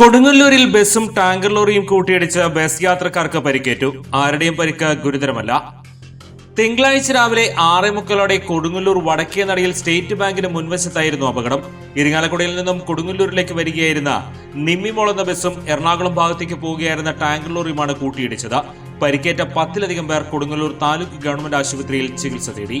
കൊടുങ്ങല്ലൂരിൽ ബസ്സും ടാങ്കർ ലോറിയും കൂട്ടിയിടിച്ച് ബസ് യാത്രക്കാർക്ക് പരിക്കേറ്റു. ആരുടെയും പരിക്ക് ഗുരുതരമല്ല. തിങ്കളാഴ്ച രാവിലെ ആറേ മുക്കലോടെ കൊടുങ്ങല്ലൂർ വടക്കേ നടയിൽ സ്റ്റേറ്റ് ബാങ്കിന് മുൻവശത്തായിരുന്നു അപകടം. ഇരിങ്ങാലക്കുടയിൽ നിന്നും കൊടുങ്ങല്ലൂരിലേക്ക് വരികയായിരുന്ന നിമ്മിമോൾ എന്ന ബസ്സും എറണാകുളം ഭാഗത്തേക്ക് പോവുകയായിരുന്ന ടാങ്കർ ലോറിയുമാണ് കൂട്ടിയിടിച്ചത്. പരിക്കേറ്റ പത്തിലധികം പേർ കൊടുങ്ങല്ലൂർ താലൂക്ക് ഗവൺമെന്റ് ആശുപത്രിയിൽ ചികിത്സ തേടി.